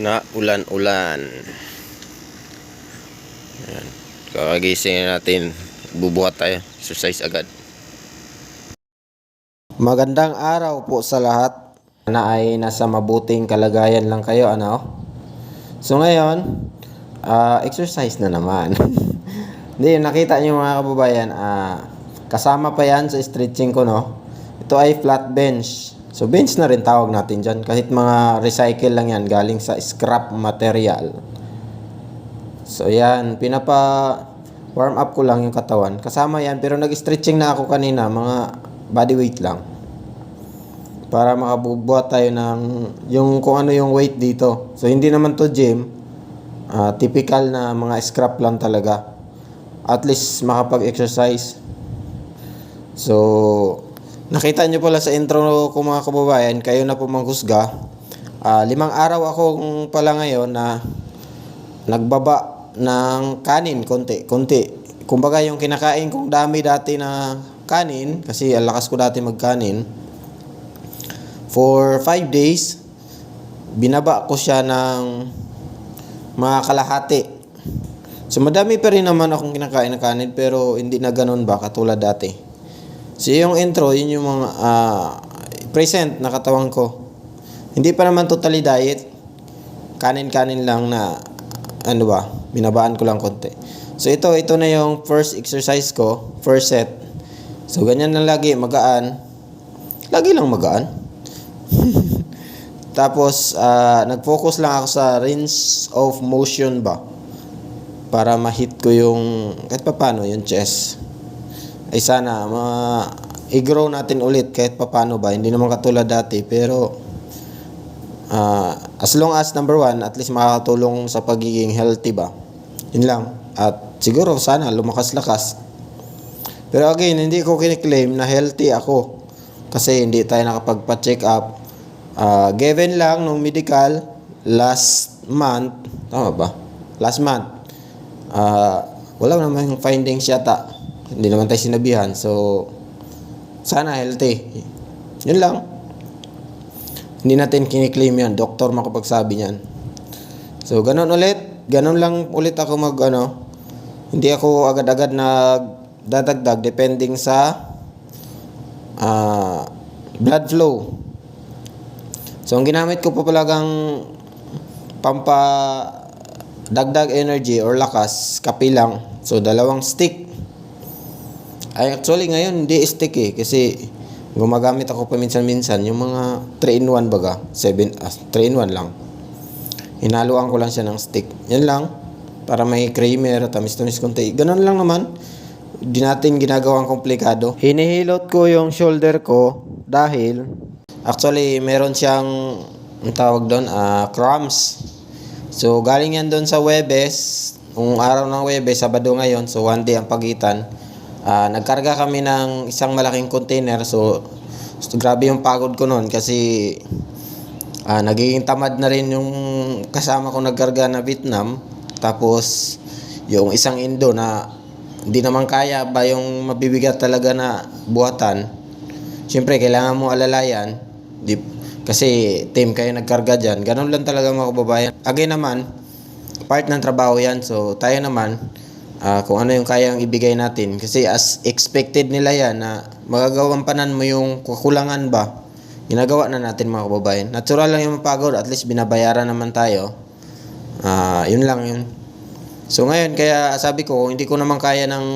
na ulan-ulan. Ayan. Kakagising na natin. Bubuhat tayo. Exercise agad. Magandang araw po sa lahat na ay nasa mabuting kalagayan lang kayo, ano? So ngayon, ah, exercise na naman. Hindi, nakita niyo mga kababayan, ah, kasama pa yan sa stretching ko, no? Ito ay flat bench. So bench na rin tawag natin dyan. Kahit mga recycle lang yan, galing sa scrap material. So yan, pinapa warm up ko lang yung katawan. Kasama yan, pero nag-stretching na ako kanina, mga body weight lang. Para makabubuhat tayo ng yung kung ano yung weight dito. So hindi naman to gym. Ah, typical na mga scrap lang talaga. At least makapag-exercise. So, nakita nyo pala sa intro ko mga kababayan, kayo na po manghusga. Ah, limang araw akong pala ngayon na nagbaba ng kanin konti, konti. Kumbaga yung kinakain kong dami dati na kanin, kasi ang lakas ko dati magkanin, for 5 days, binaba ko siya ng mga kalahati. So madami pa rin naman akong kinakain na kanin pero hindi na ganun ba katulad dati. So yung intro, yun yung mga ah, present na katawan ko. Hindi pa naman totally diet. Kanin-kanin lang na ano ba, binabaan ko lang konti. So ito, ito na yung first exercise ko, first set. So ganyan na lagi, magaan. Lagi lang magaan. Tapos, ah, nag-focus lang ako sa range of motion ba? Para ma-hit ko yung, kahit pa paano, yung chest. Ay sana, ma i-grow natin ulit kahit pa paano ba. Hindi naman katulad dati, pero ah, as long as number one, at least makakatulong sa pagiging healthy ba? Yun lang. At siguro, sana, lumakas-lakas. Pero again, hindi ko kiniklaim na healthy ako. Kasi hindi tayo nakapagpa-check up. Ah, given lang nung medical last month, tama ba? Last month. ah wala naman findings yata. Hindi naman tayo sinabihan. So, sana healthy. Yun lang. Hindi natin kiniklaim yan. Doktor makapagsabi niyan. So, ganun ulit. Ganun lang ulit ako mag, ano, hindi ako agad-agad nagdadagdag depending sa ah, blood flow. So, ang ginamit ko po palagang pampa dagdag energy or lakas, kape lang. So, dalawang stick. Ay, actually, ngayon, hindi stick eh. Kasi, gumagamit ako paminsan-minsan. Yung mga 3-in-1 baga. 7, ah, 3-in-1 lang. Hinaluan ko lang siya ng stick. Yan lang. Para may creamer, tamis-tamis konti. Ganun lang naman. Di natin ginagawang komplikado. Hinihilot ko yung shoulder ko dahil actually meron siyang ang tawag doon, ah, cramps. So galing yan doon sa Webes, kung araw ng Webes, Sabado ngayon, so one day ang pagitan. Ah, nagkarga kami ng isang malaking container, so, so grabe yung pagod ko noon kasi ah, nagiging tamad na rin yung kasama ko nagkarga na Vietnam. Tapos yung isang Indo na hindi naman kaya ba yung mabibigat talaga na buhatan. Siyempre, kailangan mo alalayan. Di, kasi team kayo nagkarga dyan. Ganun lang talaga mga kababayan. Again naman, part ng trabaho yan. So, tayo naman, ah, kung ano yung kayang ibigay natin. Kasi as expected nila yan na magagawampanan mo yung kakulangan ba, ginagawa na natin mga kababayan. Natural lang yung mapagod. At least binabayaran naman tayo. Ah, yun lang yun. So ngayon, kaya sabi ko, hindi ko naman kaya ng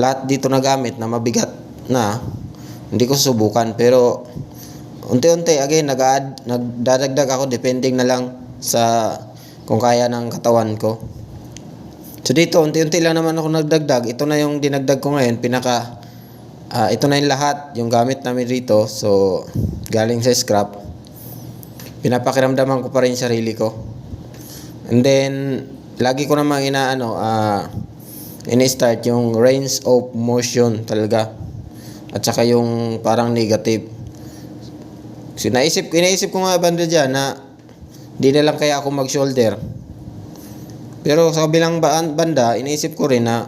lahat dito na gamit na mabigat na, hindi ko susubukan. Pero, unti-unti, again, nag nagdadagdag ako depending na lang sa kung kaya ng katawan ko. So dito, unti-unti lang naman ako nagdagdag. Ito na yung dinagdag ko ngayon, pinaka, ah, ito na yung lahat, yung gamit namin rito. So, galing sa scrap. Pinapakiramdaman ko pa rin sarili ko. And then, lagi ko namang inaano, ah, ini-start yung range of motion talaga. At saka yung parang negative. Kasi naisip, iniisip ko nga banda dyan na di na lang kaya ako mag-shoulder. Pero sa kabilang ba- banda, iniisip ko rin na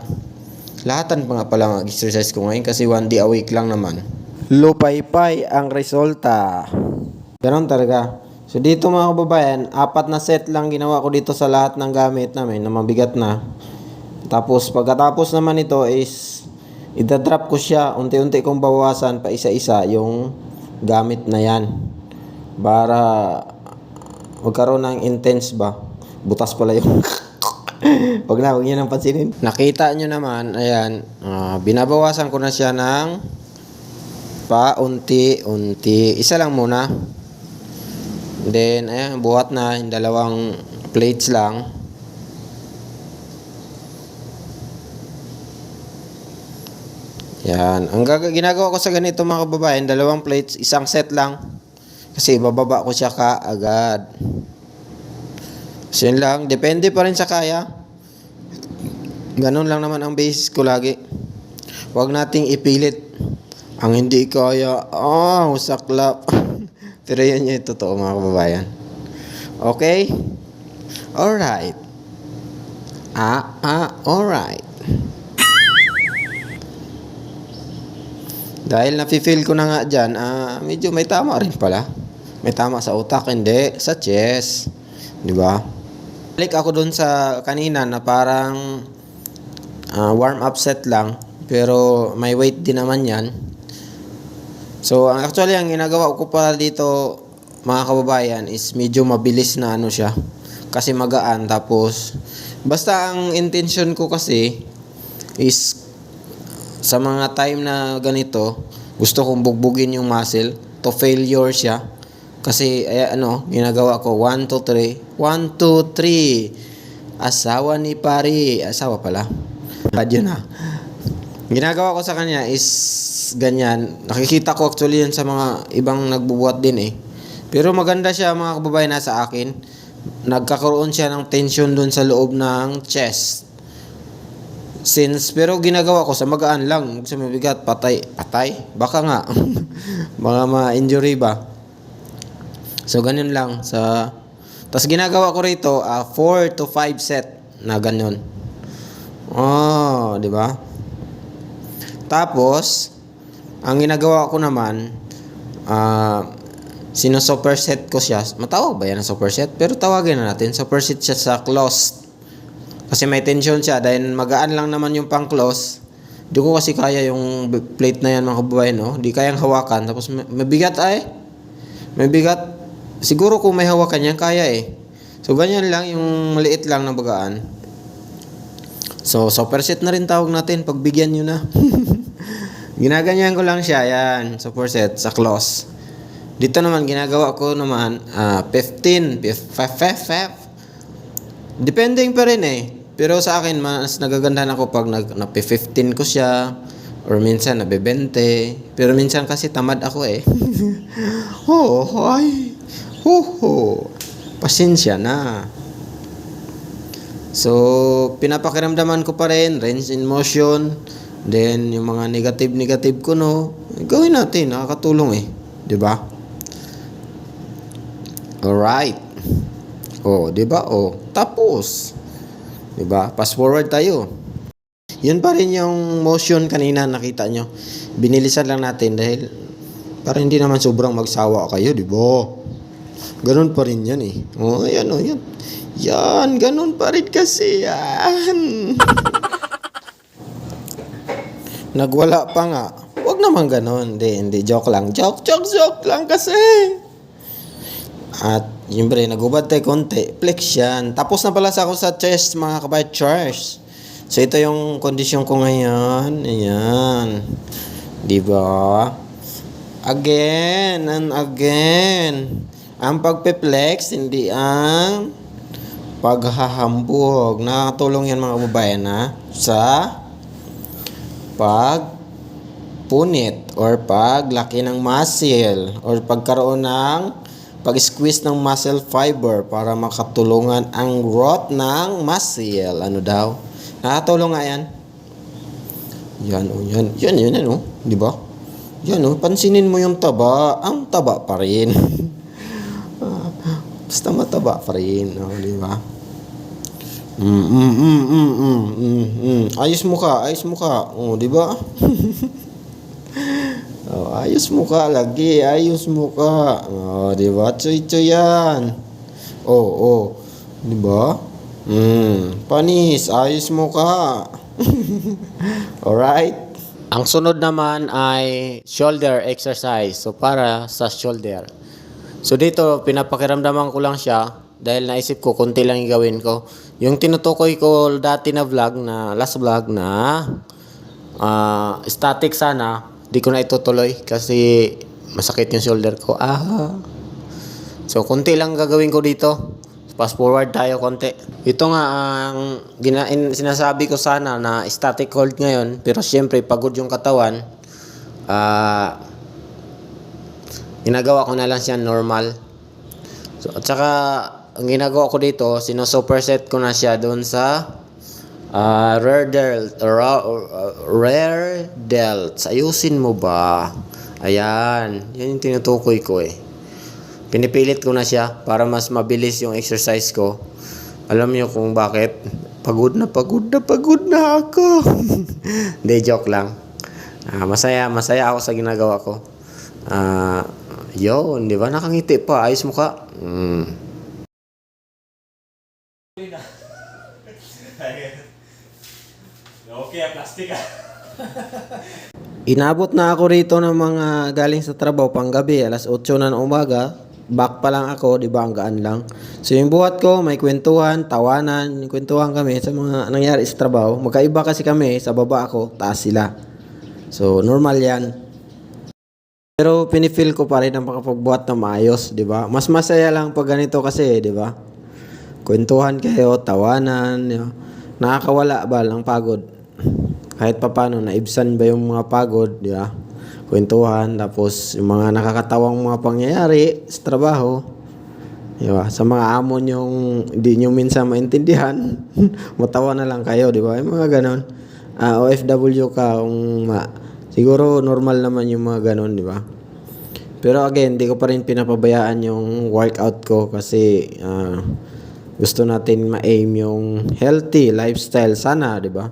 lahatan pa nga pala mag-exercise ko ngayon kasi one day a week lang naman. Lupay-pay ang resulta. Ganon talaga. So dito mga kababayan, apat na set lang ginawa ko dito sa lahat ng gamit namin na mabigat na. Tapos pagkatapos naman ito is idadrop ko siya, unti-unti kong bawasan pa isa-isa yung gamit na yan. Para magkaroon ng intense ba. Butas pala yung Wag na, wag niyo nang pansinin. Nakita nyo naman, ayan, ah, binabawasan ko na siya ng paunti-unti. Isa lang muna. Then, ayan, buhat na, yung dalawang plates lang. Yan. Ang ginagawa ko sa ganito mga kababayan, dalawang plates, isang set lang. Kasi bababa ko siya kaagad. So yun lang, depende pa rin sa kaya. Ganun lang naman ang basis ko lagi. Huwag nating ipilit. Ang hindi kaya, oh, saklap. Pero yun yung totoo mga kababayan. Okay? Alright. Ah, ah, alright. Dahil nafe-feel ko na nga dyan, ah, medyo may tama rin pala. May tama sa utak, hindi. Sa chest. Di ba? Balik ako dun sa kanina na parang ah, warm up set lang. Pero may weight din naman yan. So, actually, ang ginagawa ko pala dito, mga kababayan, is medyo mabilis na ano siya. Kasi magaan. Tapos, basta ang intention ko kasi is sa mga time na ganito, gusto kong bugbugin yung muscle to failure siya. Kasi, ay, ano, ginagawa ko, 1, 2, 3. 1, 2, 3. Asawa ni pari. Asawa pala. Radyo na. Ginagawa ko sa kanya is ganyan. Nakikita ko actually yan sa mga ibang nagbubuhat din eh. Pero maganda siya mga kababayan sa akin. Nagkakaroon siya ng tension dun sa loob ng chest. Since, pero ginagawa ko sa magaan lang. Sa mabigat, patay. Patay? Baka nga. Mga ma-injury ba? So, ganun lang. Sa, Tapos ginagawa ko rito, 4 to 5 set na ganun. Oh, di ba? Tapos, ang ginagawa ko naman, ah, sino superset ko siya. Matawag ba yan na superset? Pero tawagin na natin, superset siya sa close. Kasi may tension siya dahil magaan lang naman yung pang close. Di ko kasi kaya yung plate na yan mga kababayan, no? Di kayang hawakan. Tapos mabigat ay. May bigat. Siguro kung may hawakan yan, kaya eh. So, ganyan lang, yung maliit lang na bagaan. So, superset na rin tawag natin. Pagbigyan nyo na. Ginaganyan ko lang siya. Yan. Superset sa close. Dito naman, ginagawa ko naman, ah 15, 5, 5, 5. Depending pa rin eh. Pero sa akin, mas nagagandahan ako pag nag, napi-15 ko siya. Or minsan, nabe-20. Pero minsan kasi tamad ako eh. oh, ay. Ho, Pasensya na. So, pinapakiramdaman ko pa rin, range in motion, then yung mga negative-negative ko, no, gawin natin, nakakatulong eh. ba? Alright. Oh, di ba? Oh, tapos. Di ba? Fast forward tayo. Yun pa rin yung motion kanina nakita nyo. Binilisan lang natin dahil para hindi naman sobrang magsawa kayo, di ba? Ganun pa rin yan eh. Oh, ayan oh, yan. Yan, ganun pa rin kasi yan. Nagwala pa nga. Huwag naman ganun. Hindi, hindi. Joke lang. Joke, joke, joke lang kasi. At, siyempre, nagubad tayo konti. Flex yan. Tapos na pala sa ako sa chest, mga kabayat chars. So, ito yung kondisyon ko ngayon. Ayan. Di ba? Again and again. Ang pagpe-flex, hindi ang paghahambog. Nakatulong yan mga kababayan ha, sa pag punit or paglaki ng muscle or pagkaroon ng pag-squeeze ng muscle fiber para makatulungan ang growth ng muscle. Ano daw? Nakatulong nga yan. Yan o, yan. Yan, yan, yan o. Di ba? Yan o, pansinin mo yung taba. Ang taba pa rin. Basta mataba pa rin. O, di ba? Mm, mm, mm, mm, mm, mm, mm. Ayos mo ka, ayos mo ka. O, di ba? oh, ayos mo ka lagi, ayos mo ka. Oh, di ba? Choy-choy yan. Oh, oh. Di ba? Hmm, panis, ayos mo ka. Alright? Ang sunod naman ay shoulder exercise. So, para sa shoulder. So, dito, pinapakiramdaman ko lang siya dahil naisip ko, konti lang yung gawin ko. Yung tinutukoy ko dati na vlog, na last vlog na ah, static sana, di ko na itutuloy kasi masakit yung shoulder ko. Ah. So, konti lang gagawin ko dito. Fast forward tayo konti. Ito nga ang gina- in- sinasabi ko sana na static hold ngayon. Pero syempre, pagod yung katawan. Ah, ginagawa ko na lang siya normal. So, at saka, ang ginagawa ko dito, sino-superset ko na siya doon sa ah, rare delt. ra- uh, rare delts. Ayusin mo ba? Ayan. Yan yung tinutukoy ko eh. Pinipilit ko na siya para mas mabilis yung exercise ko. Alam niyo kung bakit? Pagod na pagod na pagod na ako. Hindi, joke lang. Ah, masaya, masaya ako sa ginagawa ko. Ah, yun, di ba? Nakangiti pa. Ayos mo ka. Mm. Okay, ah, plastic ah. Inabot na ako rito ng mga galing sa trabaho panggabi, alas 8 na ng umaga. Back pa lang ako, di ba, ang gaan lang. So yung buhat ko, may kwentuhan, tawanan, kwentuhan kami sa mga nangyari sa trabaho. Magkaiba kasi kami, sa baba ako, taas sila. So normal yan. Pero pinifeel ko pa rin ang makapagbuhat na maayos, di ba? Mas masaya lang pag ganito kasi, di ba? Kwentuhan kayo, tawanan, yun. nakakawala ba ng pagod? Kahit pa paano, naibsan ba yung mga pagod, di ba? Kwentuhan, tapos yung mga nakakatawang mga pangyayari sa trabaho, di ba? Sa mga amon yung hindi nyo minsan maintindihan, matawa na lang kayo, di ba? Yung mga ganon. Ah, OFW ka, kung ma, siguro normal naman yung mga ganon, di ba? Pero again, di ko pa rin pinapabayaan yung workout ko kasi ah, gusto natin ma-aim yung healthy lifestyle sana, di ba?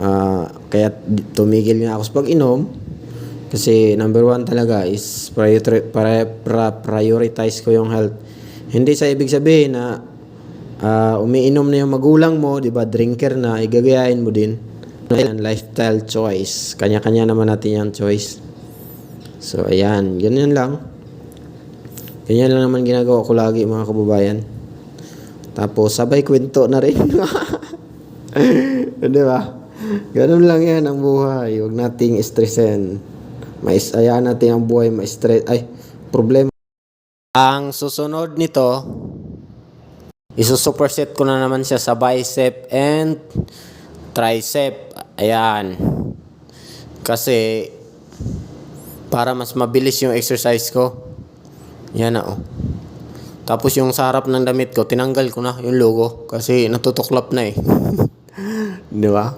Ah, kaya tumigil nga ako sa pag-inom kasi number one talaga is priori- para, pra- prioritize ko yung health. Hindi sa ibig sabihin na ah, umiinom na yung magulang mo, di ba, drinker na, igagayain mo din. Yan, lifestyle choice. Kanya-kanya naman natin yung choice. So, ayan. Ganyan lang. Ganyan lang naman ginagawa ko lagi, mga kababayan. Tapos, sabay kwento na rin. di ba? Ganun lang yan ang buhay. Huwag nating stressin. Mais ayaan natin ang buhay ma-stress. Ay, problema. Ang susunod nito, isusuperset ko na naman siya sa bicep and tricep. Ayan. Kasi, para mas mabilis yung exercise ko. Yan na oh. Tapos yung sa harap ng damit ko, tinanggal ko na yung logo kasi natutuklap na eh. Di ba?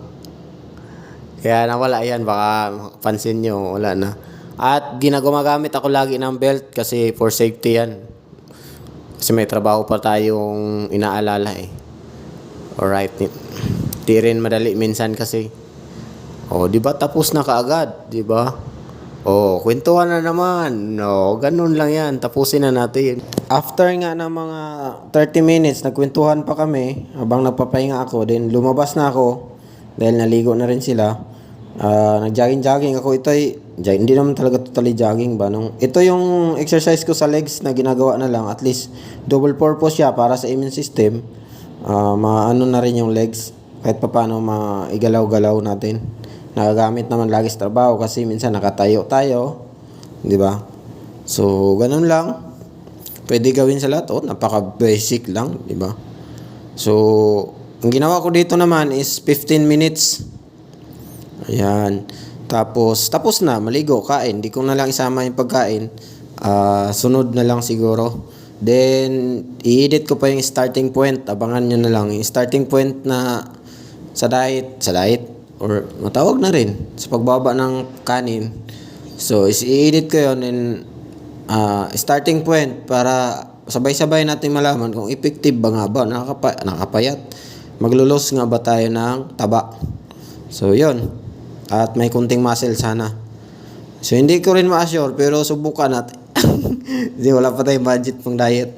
Kaya nawala yan, baka pansin nyo, wala na. At ginagumagamit ako lagi ng belt kasi for safety yan. Kasi may trabaho pa tayong inaalala eh. Alright. Di rin madali minsan kasi. Oh, di ba tapos na kaagad, di ba? Oh, kwentuhan na naman. No, ganun lang yan. Tapusin na natin. After nga ng mga 30 minutes, nagkwentuhan pa kami habang nagpapahinga ako. Then lumabas na ako dahil naligo na rin sila. Ah, nag-jogging-jogging ako. Ito ay, ja- hindi naman talaga totally jogging ba? Nung, ito yung exercise ko sa legs na ginagawa na lang. At least, double purpose siya para sa immune system. Ah, maano na rin yung legs. Kahit pa paano maigalaw-galaw natin. Nagagamit naman lagi sa trabaho kasi minsan nakatayo tayo. Di ba? So, ganun lang. Pwede gawin sa lahat. Oh, napaka-basic lang. Di ba? So, ang ginawa ko dito naman is 15 minutes. Ayan. Tapos, tapos na, maligo, kain. Di ko na lang isama yung pagkain. Ah, sunod na lang siguro. Then, i-edit ko pa yung starting point. Abangan nyo na lang. Yung starting point na sa diet, sa diet, or matawag na rin, sa pagbaba ng kanin. So, is i-edit ko yun and ah, starting point para sabay-sabay natin malaman kung effective ba nga ba, nakakapa, nakapayat. Maglulos nga ba tayo ng taba. So, yun. At may kunting muscle sana. So, hindi ko rin ma-assure, pero subukan natin. Hindi, wala pa tayong budget pang diet.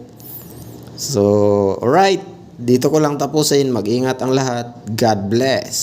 So, alright. Dito ko lang tapusin. Mag-ingat ang lahat. God bless.